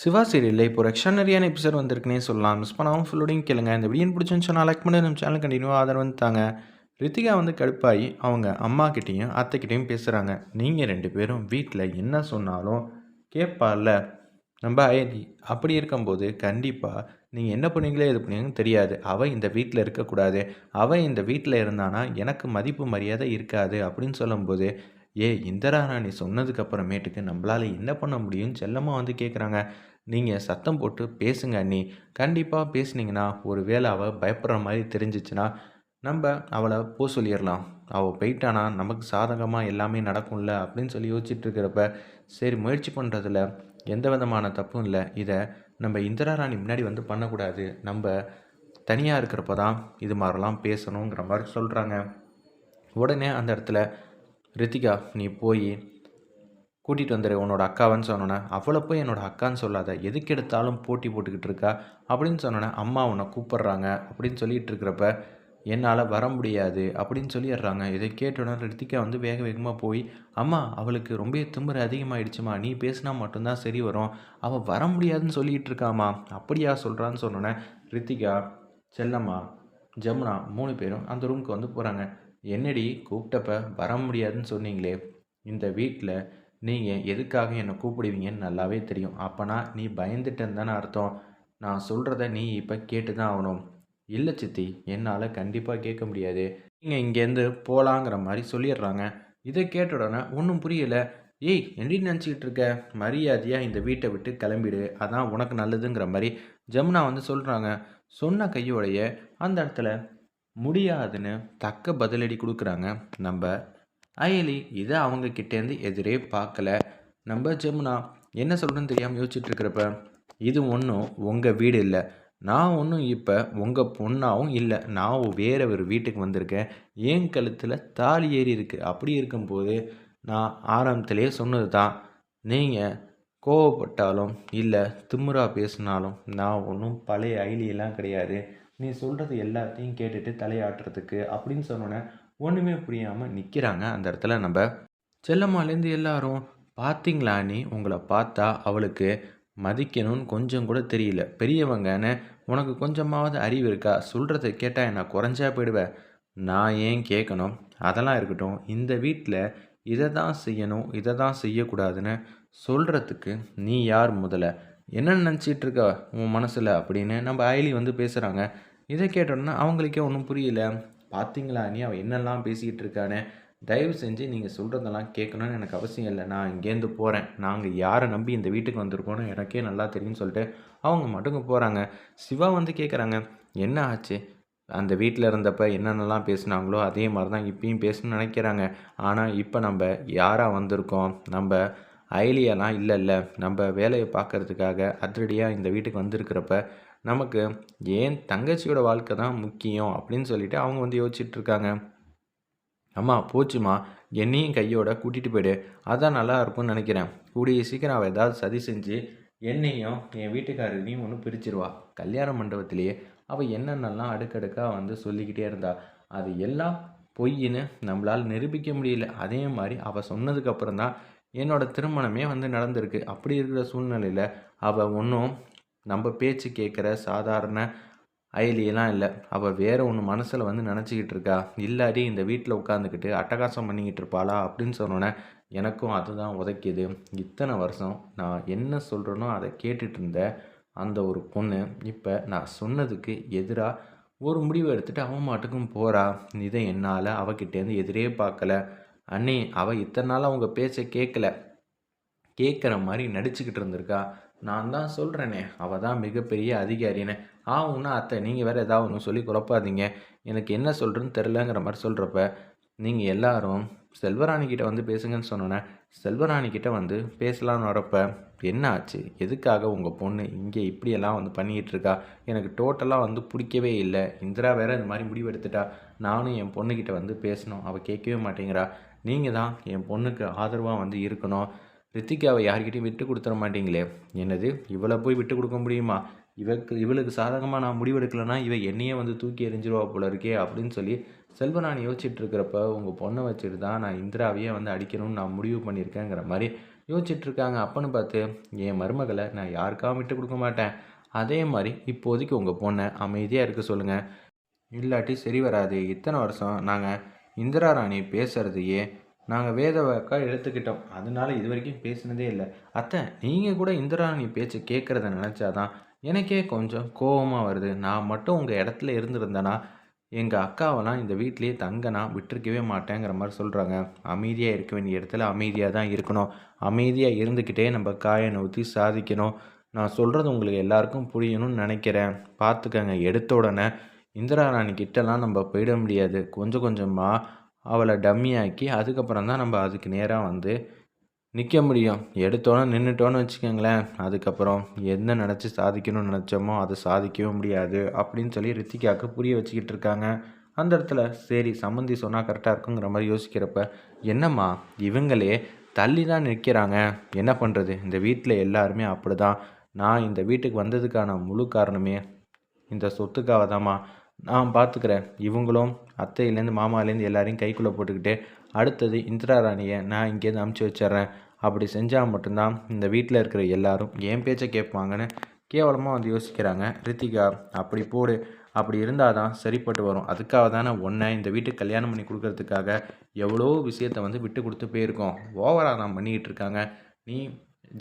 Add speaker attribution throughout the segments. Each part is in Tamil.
Speaker 1: சிவா சீரியலில் இப்போ ஒரு எக்ஸ்ட்ரானரியான எபிசோட் வந்திருக்குனே சொல்லலாம். மிஸ் பண்ணாமல் ஃபுல்லோடையும் கேளுங்க. இந்த வீடியோ சொன்னால் லைக் பண்ணி. நம்ம சேனல் கண்டினியூ ஆதரவு வந்துட்டாங்க ரித்திகா வந்து கடுப்பாகி அவங்க அம்மா கிட்டேயும் அத்தைக்கிட்டேயும் பேசுகிறாங்க நீங்கள் ரெண்டு பேரும் வீட்டில் என்ன சொன்னாலும் கேட்பால நம்ம அயலி அப்படி இருக்கும்போது கண்டிப்பாக நீங்கள் என்ன பண்ணுவீங்களோ எது பண்ணுவீங்கன்னு தெரியாது. அவள் இந்த வீட்டில் இருக்கக்கூடாது. அவள் இந்த வீட்டில் இருந்தானா எனக்கு மதிப்பு மரியாதை இருக்காது அப்படின்னு சொல்லும்போது ஏ இந்திரா ராணி சொன்னதுக்கு அப்புறமேட்டுக்கு நம்மளால் என்ன பண்ண முடியும்னு செல்லமாக வந்து கேட்குறாங்க நீங்கள் சத்தம் போட்டு பேசுங்க அண்ணி. கண்டிப்பாக பேசுனீங்கன்னா ஒரு வேளை அவள் பயப்படுற மாதிரி தெரிஞ்சிச்சுன்னா நம்ம அவளை போ சொல்லிடலாம். அவள் போயிட்டானா நமக்கு சாதகமாக எல்லாமே நடக்கும்ல அப்படின்னு சொல்லி யோசிச்சுட்டு இருக்கிறப்ப சரி முயற்சி பண்ணுறதுல எந்த விதமான தப்பும் இல்லை. இதை நம்ம இந்திரா ராணி முன்னாடி வந்து பண்ணக்கூடாது. நம்ம தனியாக இருக்கிறப்ப தான் இது மாதிரிலாம் பேசணுங்கிற மாதிரி சொல்கிறாங்க உடனே அந்த இடத்துல ரித்திகா நீ போய் கூட்டிகிட்டு வந்துடு உன்னோட அக்காவன்னு சொன்னோன்னே அவளை போய் என்னோட அக்கான்னு சொல்லாத. எதுக்கு எடுத்தாலும் போட்டி போட்டுக்கிட்டு இருக்கா? அப்படின்னு சொன்னோன்னே அம்மா உன்னை கூப்பிட்றாங்க அப்படின்னு சொல்லிகிட்டு இருக்கிறப்ப என்னால் வர முடியாது அப்படின்னு சொல்லிடுறாங்க. இதை கேட்டோன்னே ரித்திகா வந்து வேக வேகமாக போய் அம்மா அவளுக்கு ரொம்ப திமிரு அதிகமாகிடுச்சுமா நீ பேசினா மட்டும்தான் சரி வரும். அவள் வர முடியாதுன்னு சொல்லிகிட்டு இருக்காம்மா அப்படியா சொல்கிறான்னு சொன்னோன்னே ரித்திகா செல்லம்மா ஜமுனா மூணு பேரும் அந்த ரூமுக்கு வந்து போகிறாங்க என்னடி கூப்பிட்டப்ப வர முடியாதுன்னு சொன்னீங்களே? இந்த வீட்டில் நீங்கள் எதுக்காக என்னை கூப்பிடுவீங்கன்னு நல்லாவே தெரியும். அப்போனா நீ பயந்துட்டேன்னு தானே அர்த்தம். நான் சொல்கிறத நீ இப்போ கேட்டு தான் ஆகணும். இல்லை சித்தி என்னால் கண்டிப்பாக கேட்க முடியாது. நீங்கள் இங்கேருந்து போகலாங்கிற மாதிரி சொல்லிடுறாங்க. இதை கேட்ட உடனே ஒன்றும் புரியலை. ஏய் என்ன நினச்சிக்கிட்டு இருக்க? மரியாதையாக இந்த வீட்டை விட்டு கிளம்பிடு. அதான் உனக்கு நல்லதுங்கிற மாதிரி ஜமுனா வந்து சொல்கிறாங்க சொன்ன கையோடைய அந்த இடத்துல முடியாதுன்னு தக்க பதிலடி கொடுக்குறாங்க. நம்ம அயலி இதை அவங்க கிட்டேருந்து எதிரே பார்க்கல. நம்ம ஜமுனா என்ன சொல்கிறேன்னு தெரியாமல் யோசிச்சுட்டு இருக்கிறப்ப இது ஒன்றும் உங்கள் வீடு இல்லை. நான் ஒன்றும் இப்போ உங்கள் பொண்ணாகவும் இல்லை. நான் வேற ஒரு வீட்டுக்கு வந்திருக்கேன். என் கழுத்தில் தாலி ஏறி இருக்குது அப்படி இருக்கும்போது நான் ஆரம்பத்திலே சொன்னது தான். நீங்கள் கோவப்பட்டாலும் இல்லை திமுறா பேசினாலும் நான் ஒன்றும் பழைய ஐலியெல்லாம் கிடையாது. நீ சொல்கிறது எல்லாத்தையும் கேட்டுட்டு தலையாட்டுறதுக்கு அப்படின்னு சொன்னோன்னே ஒன்றுமே புரியாமல் நிற்கிறாங்க அந்த இடத்துல நம்ம. செல்லம்மாலேருந்து எல்லாரும் பார்த்தீங்களா நீ? உங்களை பார்த்தா அவளுக்கு மதிக்கணும்னு கொஞ்சம் கூட தெரியல. பெரியவங்கன்னு உனக்கு கொஞ்சமாவது அறிவு இருக்கா? சொல்கிறத கேட்டால் நான் குறைஞ்சா போயிடுவேன் நான் ஏன் கேட்கணும் அதெல்லாம் இருக்கட்டும். இந்த வீட்டில் இதை தான் செய்யணும் இதை தான் செய்யக்கூடாதுன்னு சொல்கிறதுக்கு நீ யார் முதல்ல? என்ன நினச்சிட்டு இருக்க உன் மனசில்? அப்படின்னு நம்ம அயலி வந்து பேசுகிறாங்க இதை கேட்டோன்னா அவங்களுக்கே ஒன்றும் புரியல. பார்த்தீங்களா நீ அவள் என்னெல்லாம் பேசிக்கிட்டு இருக்கானே? தயவு செஞ்சு நீங்கள் சொல்கிறதெல்லாம் கேட்கணும்னு எனக்கு அவசியம் இல்லை. நான் இங்கேருந்து போகிறேன் நாங்கள் யாரை நம்பி இந்த வீட்டுக்கு வந்திருக்கோன்னு எனக்கே நல்லா தெரியும்னு சொல்லிட்டு அவங்க மட்டுங்க போகிறாங்க சிவா வந்து கேட்குறாங்க என்ன ஆச்சு? அந்த வீட்டில் இருந்தப்ப என்னென்னலாம் பேசுனாங்களோ அதே மாதிரி தான் இப்பயும் பேசணும்னு நினைக்கிறாங்க. ஆனால் இப்போ நம்ம யாராக வந்திருக்கோம்? நம்ம அயலியெல்லாம் இல்லை இல்லை நம்ம வேலையை பார்க்குறதுக்காக அதிரடியாக இந்த வீட்டுக்கு வந்திருக்கிறப்ப நமக்கு ஏன் தங்கச்சியோட வாழ்க்கை தான் முக்கியம் அப்படின்னு சொல்லிட்டு அவங்க வந்து யோசிச்சுட்டு இருக்காங்க அம்மா போச்சுமா என்னையும் கையோட கூட்டிகிட்டு போயிடு. அதான் நல்லா இருக்கும்னு நினைக்கிறேன். கூடிய சீக்கிரம் அவள் ஏதாவது சதி செஞ்சு என்னையும் என் வீட்டுக்காரரையும் ஒன்று பிரிச்சிருவா. கல்யாண மண்டபத்திலேயே அவள் என்னென்னலாம் அடுக்கடுக்காக வந்து சொல்லிக்கிட்டே இருந்தா. அது எல்லாம் பொய்ன்னு நம்மளால் நிரூபிக்க முடியல. அதே மாதிரி அவள் சொன்னதுக்கப்புறம் தான் என்னோடய திருமணமே வந்து நடந்திருக்கு. அப்படி இருக்கிற சூழ்நிலையில் அவள் ஒன்றும் நம்ம பேச்சு கேட்குற சாதாரண அயலியெல்லாம் இல்லை. அவள் வேறு ஒன்று மனசில் வந்து நினச்சிக்கிட்டு இருக்கா. இல்லாடி இந்த வீட்டில் உட்காந்துக்கிட்டு அட்டகாசம் பண்ணிக்கிட்டு இருப்பாளா அப்படின்னு சொன்னோன்னே எனக்கும் அதுதான் உதைக்கிது. இத்தனை வருஷம் நான் என்ன சொல்கிறேனோ அதை கேட்டுட்டு இருந்த அந்த ஒரு பொண்ணு இப்போ நான் சொன்னதுக்கு எதிராக ஒரு முடிவு எடுத்துகிட்டு அவன் மாட்டுக்கும் போகிறா இதை என்னால் அவகிட்டேருந்து எதிரே பார்க்கல. அண்ணே அவள் இத்தனை நாள் அவங்க பேச்சை கேட்கல. கேட்குற மாதிரி நடிச்சுக்கிட்டு இருந்திருக்கா. நான் தான் சொல்கிறேனே அவள் தான் மிகப்பெரிய அதிகாரின்னு. ஆகும்னா அத்தை நீங்கள் வேறு ஏதாவது ஒன்று சொல்லி குழப்பாதீங்க. எனக்கு என்ன சொல்கிறேன்னு தெரிலங்கிற மாதிரி சொல்கிறப்ப நீங்கள் எல்லாரும் செல்வராணிக்கிட்ட வந்து பேசுங்கன்னு சொன்னோன்னே செல்வராணிக்கிட்ட வந்து பேசலான்னு வரப்ப என்ன ஆச்சு? எதுக்காக உங்கள் பொண்ணு இங்கே இப்படியெல்லாம் வந்து பண்ணிக்கிட்டு இருக்கா எனக்கு டோட்டலாக வந்து பிடிக்கவே இல்லை. இந்திரா வேற இந்த மாதிரி முடிவெடுத்துட்டா நானும் என் பொண்ணுக்கிட்ட வந்து பேசணும். அவள் கேட்கவே மாட்டேங்கிறா. நீங்கள் தான் என் பொண்ணுக்கு ஆதரவாக வந்து இருக்கணும். ரித்திகாவை யார்கிட்டையும் விட்டு கொடுத்துட மாட்டீங்களே? என்னது இவளை போய் விட்டு கொடுக்க முடியுமா? இவக்கு இவளுக்கு சாதகமாக நான் முடிவெடுக்கலைன்னா இவ என்னையே வந்து தூக்கி எறிஞ்சிருவா போல இருக்கே அப்படின்னு சொல்லி செல்வராணி யோசிச்சுட்டு இருக்கிறப்ப உங்கள் பொண்ணை வச்சுட்டு தான் நான் இந்திராவையே வந்து அடிக்கணும்னு நான் முடிவு பண்ணியிருக்கேங்கிற மாதிரி யோசிச்சுட்டு இருக்காங்க அப்பன்னு பார்த்து என் மருமகளை நான் யாருக்காகவும் விட்டு கொடுக்க மாட்டேன். அதே மாதிரி இப்போதைக்கு உங்கள் பொண்ணை அமைதியாக இருக்க சொல்லுங்கள் இல்லாட்டி சரி வராது. இத்தனை வருஷம் நாங்கள் இந்திரா ராணி பேசுகிறதையே நாங்கள் வேத வாக்கா எடுத்துக்கிட்டோம். அதனால இது வரைக்கும் பேசினதே இல்லை. அத்தை நீங்கள் கூட இந்திராணி பேச்சு பேச்சை கேட்குறத நினச்சாதான் எனக்கே கொஞ்சம் கோபமாக வருது. நான் மட்டும் உங்கள் இடத்துல இருந்திருந்தேன்னா எங்கள் அக்காவெல்லாம் இந்த வீட்லேயே தங்கனா விட்டுருக்கவே மாட்டேங்கிற மாதிரி சொல்கிறாங்க அமைதியாக இருக்க வேண்டிய இடத்துல அமைதியாக தான் இருக்கணும். அமைதியாக இருந்துக்கிட்டே நம்ம காயை நூற்றி சாதிக்கணும். நான் சொல்கிறது உங்களுக்கு எல்லாருக்கும் புரியணும்னு நினைக்கிறேன். பார்த்துக்கங்க எடுத்த உடனே இந்திரா ராணி கிட்டலாம் நம்ம போயிட முடியாது. கொஞ்சம் கொஞ்சமாக அவளை டம்மியாக்கி அதுக்கப்புறம் தான் நம்ம அதுக்கு நேராக வந்து நிற்க முடியும். எடுத்தோன்னே நின்றுட்டோன்னு வச்சுக்கோங்களேன். அதுக்கப்புறம் என்ன நினச்சி சாதிக்கணும்னு நினச்சோமோ அதை சாதிக்கவே முடியாது அப்படின்னு சொல்லி ரித்திகாவுக்கு புரிய வச்சுக்கிட்டு இருக்காங்க. அந்த இடத்துல சரி சம்மந்தி சொன்னால் கரெக்டாக இருக்குங்கிற மாதிரி யோசிக்கிறப்ப என்னம்மா இவங்களே தள்ளி தான் நிற்கிறாங்க என்ன பண்ணுறது இந்த வீட்டில் எல்லாருமே அப்படி தான் நான் இந்த வீட்டுக்கு வந்ததுக்கான முழு காரணமே இந்த சொத்துக்காக தாம்மா நான் பார்த்துக்கிறேன் இவங்களும் அத்தையிலேருந்து மாமாலேருந்து எல்லாரையும் கைக்குள்ளே போட்டுக்கிட்டு அடுத்தது இந்திரா ராணியை நான் இங்கேருந்து அமுச்சு வச்சிட்றேன். அப்படி செஞ்சால் மட்டும்தான் இந்த வீட்டில் இருக்கிற எல்லாரும் என் பேச்சை கேட்பாங்கன்னு கேவலமாக வந்து யோசிக்கிறாங்க. ரித்திகா அப்படி போடு. அப்படி இருந்தால் தான் சரிப்பட்டு வரும். அதுக்காக தானே ஒன்றை இந்த வீட்டுக்கு கல்யாணம் பண்ணி கொடுக்கறதுக்காக எவ்வளோ விஷயத்த வந்து விட்டு கொடுத்து போயிருக்கோம். ஓவராக தான் பண்ணிக்கிட்டு இருக்காங்க. நீ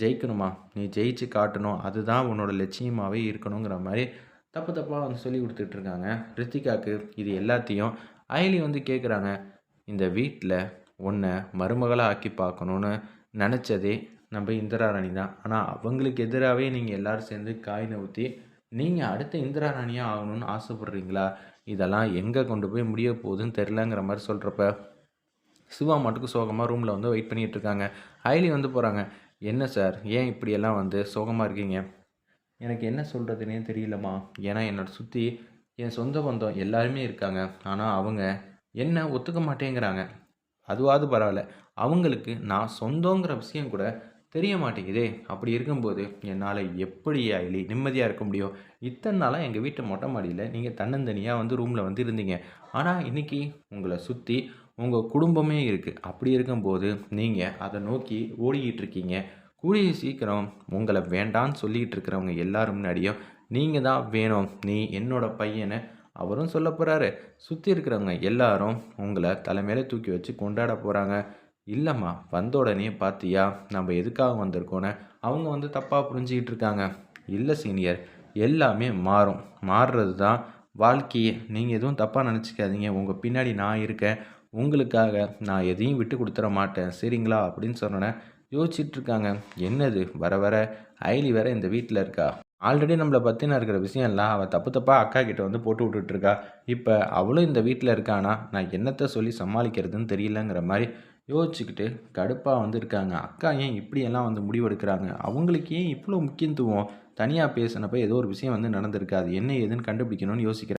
Speaker 1: ஜெயிக்கணுமா? நீ ஜெயிச்சு காட்டணும். அதுதான் உன்னோட லட்சியமாகவே இருக்கணுங்கிற மாதிரி தப்பு தப்பாக வந்து சொல்லி கொடுத்துட்ருக்காங்க. ரித்திகாவுக்கு இது எல்லாத்தையும் அயலி வந்து கேட்குறாங்க இந்த வீட்டில் ஒன்றை மருமகளாக ஆக்கி பார்க்கணுன்னு நினச்சதே நம்ம இந்திரா ராணி தான். ஆனால் அவங்களுக்கு எதிராகவே நீங்கள் எல்லோரும் சேர்ந்து காயினை ஊற்றி நீங்கள் அடுத்த இந்திரா ராணியாக ஆகணும்னு ஆசைப்பட்றீங்களா? இதெல்லாம் எங்கே கொண்டு போய் முடிய போகுதுன்னு தெரிலங்கிற மாதிரி சொல்கிறப்ப சிவா மட்டுக்கு சோகமாக ரூமில் வந்து வெயிட் பண்ணிகிட்ருக்காங்க அயலி வந்து போகிறாங்க என்ன சார்? ஏன் இப்படியெல்லாம் வந்து சோகமாக இருக்கீங்க? எனக்கு என்ன சொல்கிறதுனே தெரியலம்மா. ஏன்னா என்னோட சுற்றி என் சொந்த பந்தம் எல்லாருமே இருக்காங்க. ஆனால் அவங்க என்ன ஒத்துக்க மாட்டேங்கிறாங்க. அதுவாது பரவாயில்ல. அவங்களுக்கு நான் சொந்தங்கிற விஷயம் கூட தெரிய மாட்டேங்குதே. அப்படி இருக்கும்போது என்னால் எப்படி ஐலி நிம்மதியாக இருக்க முடியும்? இத்தனை நாளாக எங்கள் வீட்டு மொட்டை மாடியில் நீங்கள் தன்னந்தனியாக வந்து ரூமில் வந்து இருந்தீங்க. ஆனால் இன்றைக்கி உங்களை சுற்றி உங்கள் குடும்பமே இருக்குது அப்படி இருக்கும்போது நீங்கள் அதை நோக்கி ஓடிக்கிட்டு இருக்கீங்க. கூடிய சீக்கிரம் உங்களை வேண்டான்னு சொல்லிக்கிட்டு இருக்கிறவங்க எல்லாரும் முன்னாடியும் நீங்கள் தான் வேணும். நீ என்னோட பையனை அவரும் சொல்ல போகிறாரு சுற்றி இருக்கிறவங்க எல்லாரும் உங்களை தலைமையில தூக்கி வச்சு கொண்டாட போகிறாங்க இல்லைம்மா வந்த உடனே பார்த்தியா நம்ம எதுக்காக வந்திருக்கோன்னு அவங்க வந்து தப்பாக புரிஞ்சிக்கிட்டு இருக்காங்க. இல்லை சீனியர் எல்லாமே மாறும். மாறுறது தான் வாழ்க்கையே. நீங்கள் எதுவும் தப்பாக நினச்சிக்காதீங்க. உங்கள் பின்னாடி நான் இருக்கேன். உங்களுக்காக நான் எதையும் விட்டு கொடுத்துட மாட்டேன். சரிங்களா? அப்படின்னு சொன்னோன்னே யோசிச்சுட்ருக்காங்க. என்னது? வர வர ஐலி வேற இந்த வீட்டில் இருக்கா? ஆல்ரெடி நம்மளை பற்றின இருக்கிற விஷயம்லாம் அவள் தப்பு தப்பாக அக்கா கிட்ட வந்து போட்டு விட்டுட்ருக்கா. இப்போ அவளும் இந்த வீட்டில் இருக்கானா? நான் என்னத்தை சொல்லி சமாளிக்கிறதுன்னு தெரியலங்கிற மாதிரி யோசிச்சுக்கிட்டு கடுப்பாக வந்து இருக்காங்க. அக்கா ஏன் இப்படியெல்லாம் வந்து முடிவெடுக்கிறாங்க? அவங்களுக்கு ஏன் இவ்வளோ முக்கியத்துவம்? தனியாக பேசினப்போ ஏதோ ஒரு விஷயம் வந்து நடந்திருக்காது என்ன ஏதுன்னு கண்டுபிடிக்கணும்னு யோசிக்கிறேன்